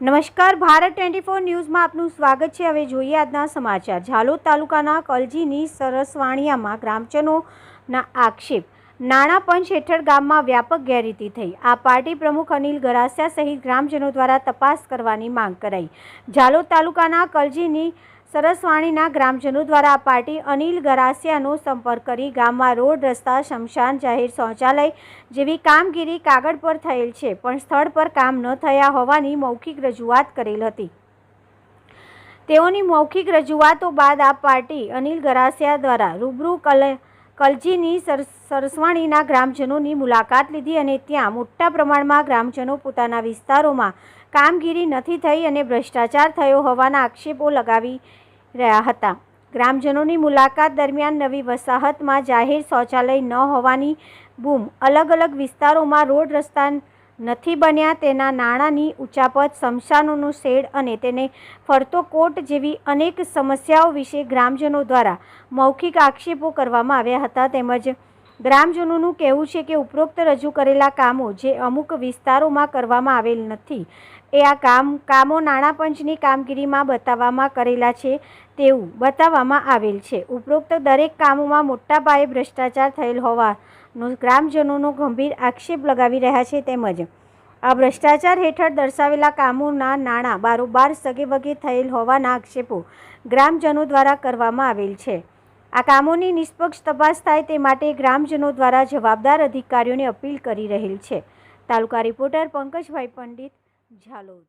નમસ્કાર, Bharat twenty four ન્યૂઝમાં આપનું સ્વાગત છે. હવે જોઈએ આજના સમાચાર. ઝાલોદ તાલુકાના કલજીની સરસવાણિયામાં ગ્રામજનોના આક્ષેપ. નાણાં પંચ હેઠળ ગામમાં વ્યાપક ગેરરીતિ થઈ. આ પાર્ટી પ્રમુખ અનિલ ગરાસિયા સહિત ગ્રામજનો દ્વારા તપાસ કરવાની માંગ કરાઈ. ઝાલોદ તાલુકાના કલજીની સરસવાણીના ગ્રામજનો દ્વારા આ પાર્ટી અનિલ ગરાસિયાનો સંપર્ક કરી ગામમાં રોડ રસ્તા, શમશાન જાહેર શૌચાલય જેવી કામગીરી કાગળ પર થયેલ છે, પણ સ્થળ પર કામ ન થયા હોવાની મૌખિક રજૂઆત કરેલ હતી. તેઓની મૌખિક રજૂઆતો બાદ આ પાર્ટી અનિલ ગરાસિયા દ્વારા રૂબરૂ કલ, કલજીની સર, સરસવાણીના ગ્રામજનોની મુલાકાત લીધી અને ત્યાં મોટા પ્રમાણમાં ગ્રામજનો પોતાના વિસ્તારોમાં કામગીરી નથી થઈ અને ભ્રષ્ટાચાર થયો હોવાના આક્ષેપો લગાવી રહ્યા હતા. ગ્રામજનોની મુલાકાત દરમિયાન નવી વસાહતમાં જાહેર શૌચાલય ન હોવાની બૂમ અલગ અલગ વિસ્તારોમાં રોડ રસ્તા નથી બન્યા તેના નાણાંની ઉચાપત, શમશાનોનું શેડ અને તેને ફરતો કોટ જેવી અનેક સમસ્યાઓ વિશે ગ્રામજનો દ્વારા મૌખિક આક્ષેપો કરવામાં આવ્યા હતા તેમજ ગ્રામજનોનું કહેવું છે કે ઉપરોક્ત રજૂ કરેલા કામો જે અમુક વિસ્તારોમાં કરવામાં આવેલ નથી, એ આ કામ, કામો નાણાં પંચની કામગીરીમાં બતાવવામાં કરેલા છે તેવું બતાવવામાં આવેલ છે. ઉપરોક્ત દરેક કામોમાં મોટા પાયે ભ્રષ્ટાચાર થયેલ હોવાનો ગ્રામજનોનો ગંભીર આક્ષેપ લગાવી રહ્યા છે તેમજ આ ભ્રષ્ટાચાર હેઠળ દર્શાવેલા કામોના નાણાં બારોબાર સગેવગે થયેલ હોવાના આક્ષેપો ગ્રામજનો દ્વારા કરવામાં આવેલ છે. આ કામોની નિષ્પક્ષ તપાસ થાય તે માટે ગ્રામજનો દ્વારા જવાબદાર અધિકારીઓને અપીલ કરી રહેલ છે. તાલુકા રિપોર્ટર પંકજભાઈ પંડિત, ઝાલોદ.